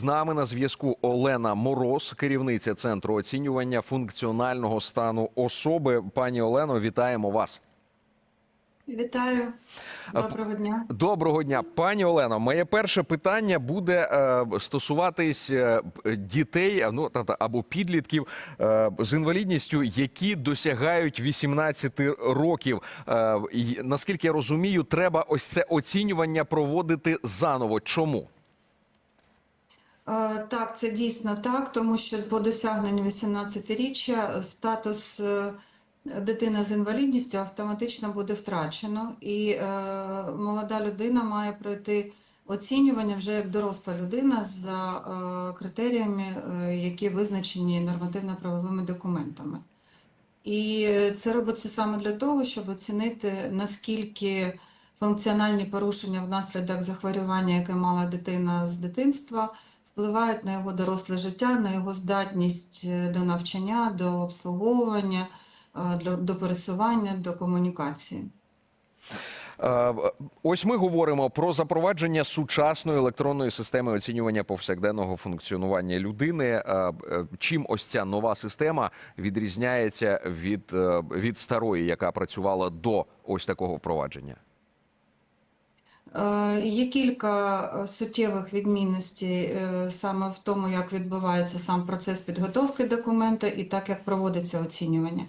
З нами на зв'язку Олена Мороз, керівниця центру оцінювання функціонального стану особи. Пані Олено, вітаємо вас. Вітаю, доброго дня. Доброго дня, пані Олено. Моє перше питання буде е, стосуватись е, дітей, ну тобто, або підлітків е, з інвалідністю, які досягають 18 років. Е, наскільки я розумію, треба ось це оцінювання проводити заново. Чому? Е, Так, це дійсно так, тому що по досягненню 18-річчя статус е, дитини з інвалідністю автоматично буде втрачено, і е, молода людина має пройти оцінювання вже як доросла людина за е, критеріями, е, які визначені нормативно-правовими документами. І е, це робиться саме для того, щоб оцінити, наскільки функціональні порушення внаслідок захворювання, яке мала дитина з дитинства, впливають на його доросле життя, на його здатність е, до навчання, до обслуговування, е, до пересування, до комунікації. Е, Ось ми говоримо про запровадження сучасної електронної системи оцінювання повсякденного функціонування людини. Чим ось ця нова система відрізняється від, від старої, яка працювала до ось такого впровадження? Е, Є кілька е, суттєвих відмінностей е, саме в тому, як відбувається сам процес підготовки документа і так, як проводиться оцінювання.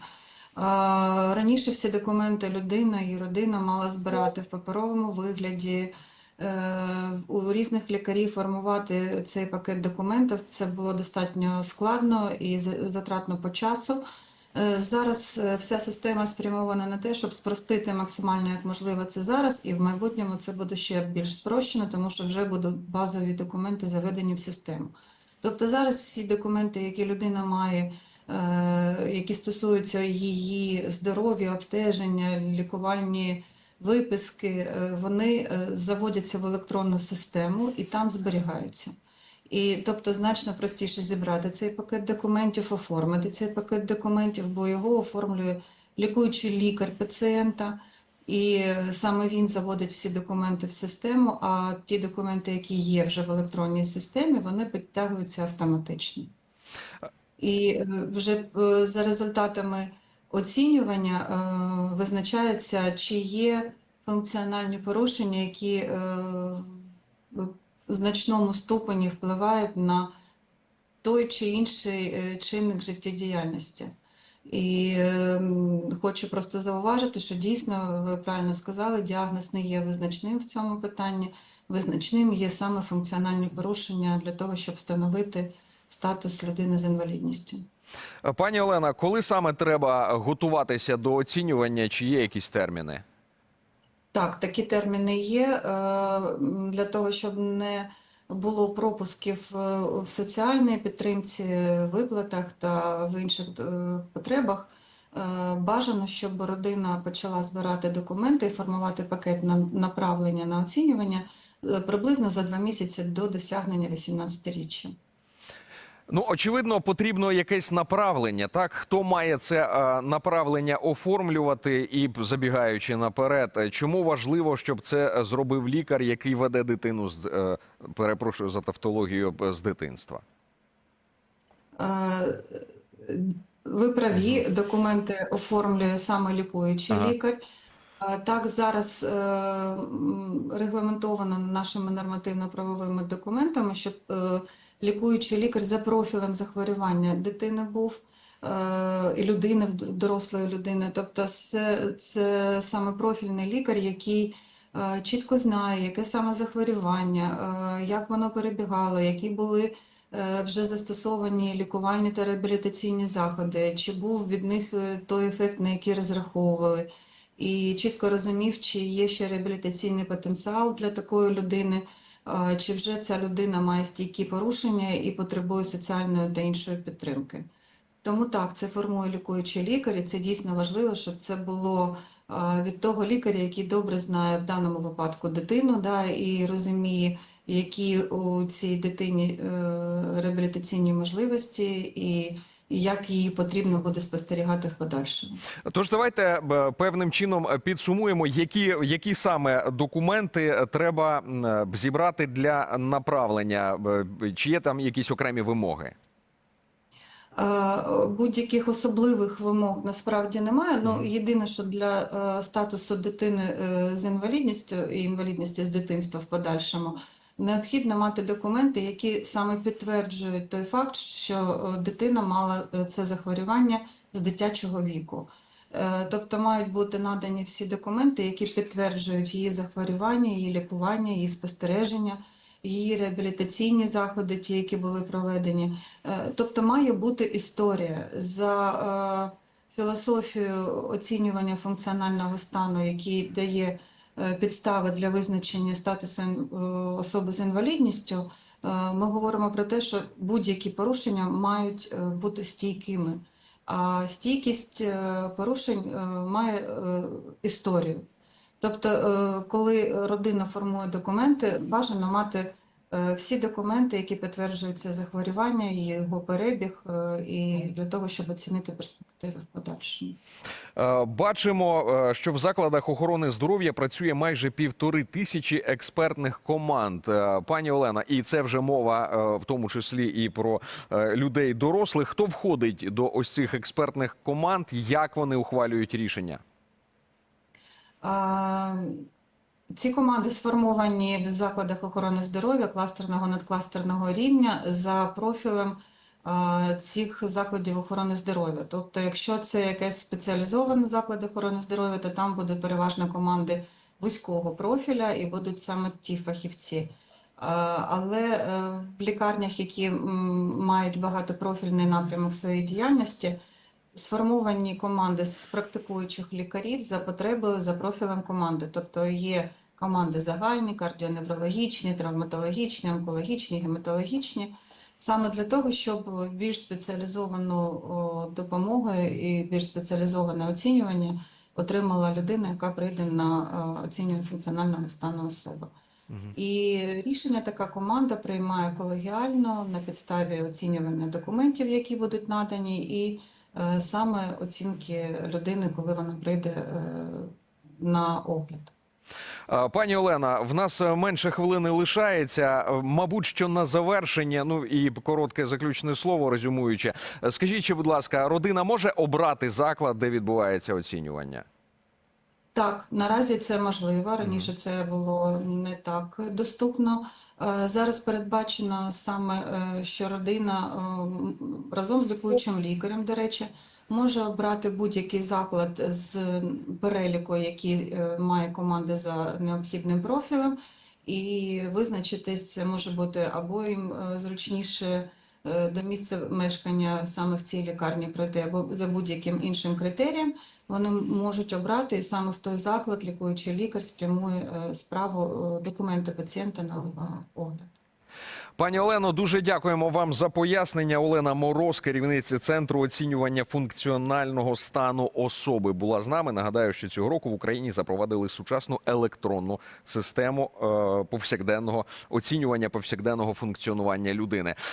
Раніше всі документи людина і родина мала збирати в паперовому вигляді. У різних лікарів формувати цей пакет документів це було достатньо складно і за- затратно по часу. Е, Зараз е, вся система спрямована на те, щоб спростити максимально як можливо це зараз, і в майбутньому це буде ще більш спрощено, тому що вже будуть базові документи заведені в систему. Тобто зараз всі документи, які людина має, е, які стосуються її здоров'я, обстеження, лікувальні виписки, вони заводяться в електронну систему і там зберігаються. І тобто значно простіше зібрати цей пакет документів, оформити цей пакет документів, бо його оформлює лікуючий лікар пацієнта, і е, саме він заводить всі документи в систему, а ті документи, які є вже в електронній системі, вони підтягуються автоматично. І е, вже е, за результатами оцінювання визначається, чи є функціональні порушення, які в значному ступені впливають на той чи інший е, чинник життєдіяльності. І е, хочу просто зауважити, що дійсно, ви правильно сказали, діагноз не є визначним в цьому питанні. Визначним є саме функціональні порушення для того, щоб встановити статус людини з інвалідністю. Пані Олена, коли саме треба готуватися до оцінювання, чи є якісь терміни? Так, такі терміни є е, для того, щоб не було пропусків е, в соціальній підтримці, виплатах та в інших е, потребах. Бажано, щоб родина почала збирати документи і формувати пакет на направлення на оцінювання приблизно за два місяці до досягнення 18-річчя. Ну, очевидно, потрібно якесь направлення. Так, хто має це е, направлення оформлювати і забігаючи наперед, чому важливо, щоб це е, зробив лікар, який веде дитину з е, перепрошую за тавтологію з дитинства? Е, Ви праві, документи оформлює саме лікуючий Ага. лікар. Е, Так, зараз е, регламентовано нашими нормативно-правовими документами, щоб е, лікуючий лікар за профілем захворювання дитини був і людини, дорослої людини. Тобто це, це саме профільний лікар, який чітко знає, яке саме захворювання, як воно перебігало, які були вже застосовані лікувальні та реабілітаційні заходи, чи був від них той ефект, на який розраховували, і чітко розумів, чи є ще реабілітаційний потенціал для такої людини, чи вже ця людина має стійкі порушення і потребує соціальної та іншої підтримки. Тому так, це формує лікуючий лікар, і це дійсно важливо, щоб це було від того лікаря, який добре знає в даному випадку дитину, да, і розуміє, які у цій дитині е, реабілітаційні можливості, і і як її потрібно буде спостерігати в подальшому. Тож давайте певним чином е, підсумуємо, які, які саме документи треба е, зібрати для направлення. Чи є там якісь окремі вимоги? Е, Будь-яких особливих вимог насправді немає. Ну, єдине, що для е, статусу дитини е, з інвалідністю і інвалідності з дитинства в подальшому необхідно мати документи, які саме підтверджують той факт, що е, дитина мала е, це захворювання з дитячого віку. Е, Тобто мають бути надані всі документи, які підтверджують її захворювання, її лікування, її спостереження, її реабілітаційні заходи, ті, які були проведені. Тобто має бути історія за філософією оцінювання функціонального стану, який дає підстави для визначення статусу е, особи з інвалідністю. е, Ми говоримо про те, що будь-які порушення мають е, бути стійкими. А стійкість е, порушень е, має е, історію. Тобто, е, коли родина формує документи, бажано мати е, всі документи, які підтверджують це захворювання, його перебіг, е, і для того, щоб оцінити перспективи в подальшому. Е, Бачимо, е, що в закладах охорони здоров'я працює майже півтори тисячі експертних команд. Е, Пані Олена, і це вже мова е, в тому числі і про е, людей дорослих. Хто входить до ось цих експертних команд? Як вони ухвалюють рішення? А, Ці команди сформовані в закладах охорони здоров'я кластерного надкластерного рівня за профілем цих закладів охорони здоров'я. Тобто, якщо це якесь спеціалізоване заклад охорони здоров'я, то там буде переважно команди вузького профіля і будуть саме ті фахівці. Але е, в лікарнях, які мають багатопрофільний напрямок своєї діяльності, сформовані команди з практикуючих лікарів за потребою, за профілем команди. Тобто є команди загальні, кардіоневрологічні, травматологічні, онкологічні, гематологічні. Саме для того, щоб більш спеціалізовану допомогу і більш спеціалізоване оцінювання отримала людина, яка прийде на е, оцінювання функціонального стану особи. І рішення така команда приймає колегіально на підставі оцінювання документів, які будуть надані, і е, саме оцінки людини, коли вона прийде е, на огляд. Пані Олена, в нас е, менше хвилини лишається. Е, Мабуть, що на завершення, ну і коротке заключне слово резюмуючи. Е, Скажіть, чи, будь ласка, родина може обрати заклад, де відбувається оцінювання? Так, наразі це можливо. Раніше це було не так доступно. Зараз передбачено саме, що родина разом з лікуючим лікарем, до речі, може обрати будь-який заклад з переліку, який е, має команди за необхідним профілем, і визначитись це може бути або їм е, зручніше е, до місця мешкання саме в цій лікарні пройти, або за будь-яким іншим критерієм вони можуть обрати і саме в той заклад лікуючий лікар спрямує справу документи пацієнта на огляд. Пані Олено, дуже дякуємо вам за пояснення. Олена Мороз, керівниця центру оцінювання функціонального стану особи, була з нами. Нагадаю, що цього року в Україні запровадили сучасну електронну систему е, повсякденного оцінювання повсякденного функціонування людини.